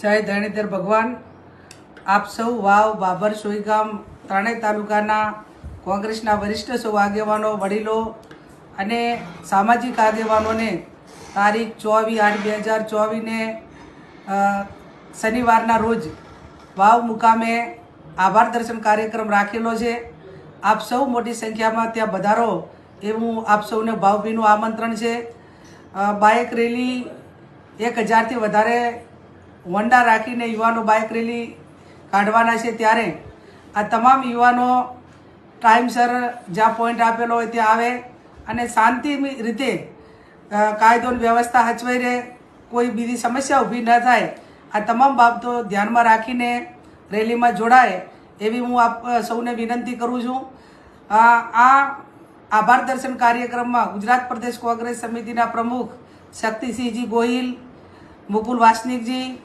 જય ધરણીધર ભગવાન. આપ સૌ વાવ બાબર સોઈગામ, ત્રણેય તાલુકાના કોંગ્રેસના વરિષ્ઠ સૌ આગેવાનો, વડીલો અને સામાજિક આગેવાનોને તારીખ ચોવીસ આઠ બે હજાર ચોવીસને શનિવારના રોજ વાવ મુકામે આભાર દર્શન કાર્યક્રમ રાખેલો છે. આપ સૌ મોટી સંખ્યામાં ત્યાં વધારો એવું આપ સૌને ભાવભીનું આમંત્રણ છે. બાઇક રેલી એક હજારથી વધારે વંડા રાખીને યુવાનો બાઇક રેલી કાઢવાના છે ત્યારે આ તમામ યુવાનો ટાઈમસર જ્યાં પોઈન્ટ આપેલો હોય ત્યાં આવે અને શાંતિ રીતે કાયદોની વ્યવસ્થા હચવાઈ રહે, કોઈ બીજી સમસ્યા ઊભી ન થાય, આ તમામ બાબતો ધ્યાનમાં રાખીને રેલીમાં જોડાય એવી હું આપ સૌને વિનંતી કરું છું. આ આભાર દર્શન કાર્યક્રમમાં ગુજરાત પ્રદેશ કોંગ્રેસ સમિતિના પ્રમુખ શક્તિસિંહજી ગોહિલ, મુકુલ વાસનિકજી